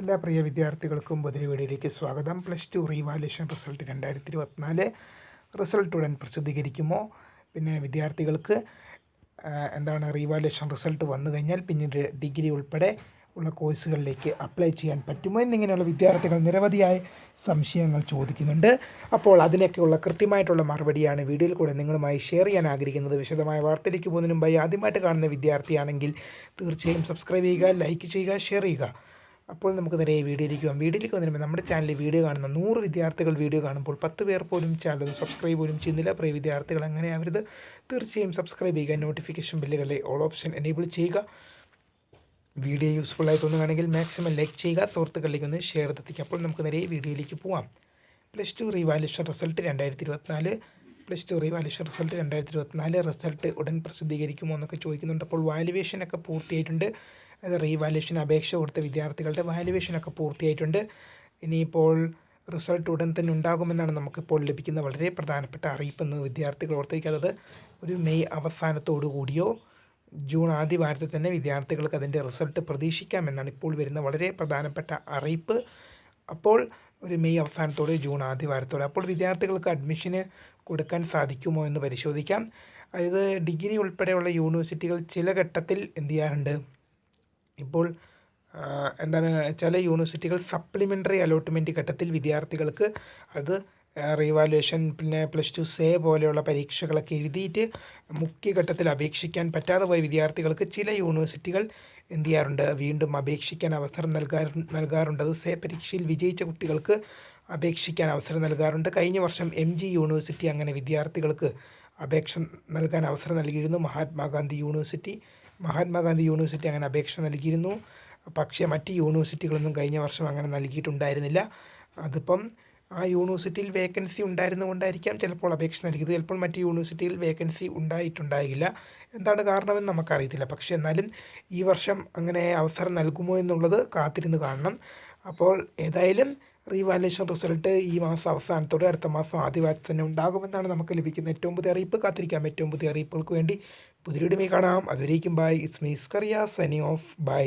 എല്ലാ പ്രിയ വിദ്യാർത്ഥികൾക്കും പുതിയ വീഡിയോയിലേക്ക് സ്വാഗതം. പ്ലസ് ടു റീവാലുവേഷൻ റിസൾട്ട് രണ്ടായിരത്തി ഇരുപത്തിനാല് റിസൾട്ട് ഉടൻ പ്രസിദ്ധീകരിക്കുമോ? പിന്നെ വിദ്യാർത്ഥികൾക്ക് എന്താണ് റീവാലുവേഷൻ റിസൾട്ട് വന്നു കഴിഞ്ഞാൽ പിന്നീട് ഡിഗ്രി ഉൾപ്പെടെ ഉള്ള കോഴ്സുകളിലേക്ക് അപ്ലൈ ചെയ്യാൻ പറ്റുമോ എന്നിങ്ങനെയുള്ള വിദ്യാർത്ഥികൾ നിരവധിയായ സംശയങ്ങൾ ചോദിക്കുന്നുണ്ട്. അപ്പോൾ അതിനൊക്കെയുള്ള കൃത്യമായിട്ടുള്ള മറുപടിയാണ് വീഡിയോയിൽ കൂടെ നിങ്ങളുമായി ഷെയർ ചെയ്യാൻ ആഗ്രഹിക്കുന്നത്. വിശദമായ വാർത്തയിലേക്ക് പോകുന്നതിന് ആദ്യമായിട്ട് കാണുന്ന വിദ്യാർത്ഥിയാണെങ്കിൽ തീർച്ചയായും സബ്സ്ക്രൈബ് ചെയ്യുക ലൈക്ക് ചെയ്യുക ഷെയർ ചെയ്യുക. അപ്പോൾ നമുക്ക് നേരെ വീഡിയോയിലേക്ക് പോകാം. വീഡിയോയിലേക്ക് വന്നിരുമ്പോൾ നമ്മുടെ ചാനലിൽ വീഡിയോ കാണുന്ന നൂറ് വിദ്യാർത്ഥികൾ വീഡിയോ കാണുമ്പോൾ പത്ത് പേർ പോലും ചാനൽ സബ്സ്ക്രൈബ് പോലും ചെയ്യുന്നില്ല. പ്രിയ വിദ്യാർത്ഥികൾ അങ്ങനെ ആവരുത്. തീർച്ചയായും സബ്സ്ക്രൈബ് ചെയ്യുക നോട്ടിഫിക്കേഷൻ ബില്ലുകളെ ഓൾ ഓപ്ഷൻ എനേബിൾ ചെയ്യുക. വീഡിയോ യൂസ്ഫുൾ ആയി തോന്നുകയാണെങ്കിൽ മാക്സിമം ലൈക്ക് ചെയ്യുക. സുഹൃത്തുക്കളിലേക്ക് ഒന്ന് ഷെയർ എത്തിക്കുക. അപ്പോൾ നമുക്ക് നേരെ വീഡിയോയിലേക്ക് പോവാം. പ്ലസ് ടു റിവാലുഷൻ റിസൾട്ട് രണ്ടായിരത്തി ഇരുപത്തിനാല്. പ്ലസ് ടു റീവാലുവേഷൻ റിസൾട്ട് രണ്ടായിരത്തി ഇരുപത്തിനാല് റിസൾട്ട് ഉടൻ പ്രസിദ്ധീകരിക്കുമോ എന്നൊക്കെ ചോദിക്കുന്നുണ്ട്. അപ്പോൾ വാലുവേഷനൊക്കെ പൂർത്തിയായിട്ടുണ്ട്. അത് റീവാലുവേഷൻ അപേക്ഷ കൊടുത്ത വിദ്യാർത്ഥികളുടെ വാലുവേഷനൊക്കെ പൂർത്തിയായിട്ടുണ്ട്. ഇനിയിപ്പോൾ റിസൾട്ട് ഉടൻ തന്നെ ഉണ്ടാകുമെന്നാണ് നമുക്കിപ്പോൾ ലഭിക്കുന്ന വളരെ പ്രധാനപ്പെട്ട അറിയിപ്പെന്ന് വിദ്യാർത്ഥികൾ ഓർത്തിരിക്കുന്നത്. ഒരു മെയ് അവസാനത്തോടു കൂടിയോ ജൂൺ ആദ്യ വാരത്തിൽ തന്നെ വിദ്യാർത്ഥികൾക്ക് അതിന്റെ റിസൾട്ട് പ്രതീക്ഷിക്കാമെന്നാണ് ഇപ്പോൾ വരുന്ന വളരെ പ്രധാനപ്പെട്ട അറിയിപ്പ്. അപ്പോൾ ഒരു മെയ് അവസാനത്തോടെ ജൂൺ ആദ്യ വാരത്തോടെ. അപ്പോൾ വിദ്യാർത്ഥികൾക്ക് അഡ്മിഷന് കൊടുക്കാൻ സാധിക്കുമോ എന്ന് പരിശോധിക്കാം. അതായത് ഡിഗ്രി ഉൾപ്പെടെയുള്ള യൂണിവേഴ്സിറ്റികൾ ചില ഘട്ടത്തിൽ എന്ത് ചെയ്യാറുണ്ട്? ഇപ്പോൾ എന്താണ് ചില യൂണിവേഴ്സിറ്റികൾ സപ്ലിമെന്ററി അലോട്ട്മെന്റ് ഘട്ടത്തിൽ വിദ്യാർത്ഥികൾക്ക് അത് റീവാലുവേഷൻ പിന്നെ പ്ലസ് ടു സേ പോലെയുള്ള പരീക്ഷകളൊക്കെ എഴുതിയിട്ട് മുഖ്യഘട്ടത്തിൽ അപേക്ഷിക്കാൻ പറ്റാതെ പോയ വിദ്യാർത്ഥികൾക്ക് ചില യൂണിവേഴ്സിറ്റികൾ എന്ത് ചെയ്യാറുണ്ട്? വീണ്ടും അപേക്ഷിക്കാൻ അവസരം നൽകാറ് നൽകാറുണ്ട്. അത് സേ പരീക്ഷയിൽ വിജയിച്ച കുട്ടികൾക്ക് അപേക്ഷിക്കാൻ അവസരം നൽകാറുണ്ട്. കഴിഞ്ഞ വർഷം എം ജി യൂണിവേഴ്സിറ്റി അങ്ങനെ വിദ്യാർത്ഥികൾക്ക് അപേക്ഷ നൽകാൻ അവസരം നൽകിയിരുന്നു. മഹാത്മാഗാന്ധി യൂണിവേഴ്സിറ്റി മഹാത്മാഗാന്ധി യൂണിവേഴ്സിറ്റി അങ്ങനെ അപേക്ഷ നൽകിയിരുന്നു. പക്ഷേ മറ്റ് യൂണിവേഴ്സിറ്റികളൊന്നും കഴിഞ്ഞ വർഷം അങ്ങനെ നൽകിയിട്ടുണ്ടായിരുന്നില്ല. അതിപ്പം ആ യൂണിവേഴ്സിറ്റിയിൽ വേക്കൻസി ഉണ്ടായിരുന്നുകൊണ്ടായിരിക്കാം ചിലപ്പോൾ അപേക്ഷ നൽകിയത്. ചിലപ്പോൾ മറ്റ് യൂണിവേഴ്സിറ്റിയിൽ വേക്കൻസി ഉണ്ടായിട്ടുണ്ടാകില്ല എന്താണ് കാരണമെന്ന് നമുക്കറിയത്തില്ല. പക്ഷേ എന്നാലും ഈ വർഷം അങ്ങനെ അവസരം നൽകുമോ എന്നുള്ളത് കാത്തിരുന്ന് കാണണം. അപ്പോൾ ഏതായാലും റീവാലുവേഷൻ റിസൾട്ട് ഈ മാസം അവസാനത്തോടെ അടുത്ത മാസം ആദ്യമായിട്ട് തന്നെ ഉണ്ടാകുമെന്നാണ് നമുക്ക് ലഭിക്കുന്ന ഏറ്റവും പുതിയ അറിയിപ്പ്. കാത്തിരിക്കാം ഏറ്റവും പുതിയ അറിയിപ്പുകൾക്ക് വേണ്ടി. പുതിയ കാണാം. അതുവരേക്കും ബൈ. ഇറ്റ്സ് മീസ് കറിയ സനി ഓഫ് ബൈ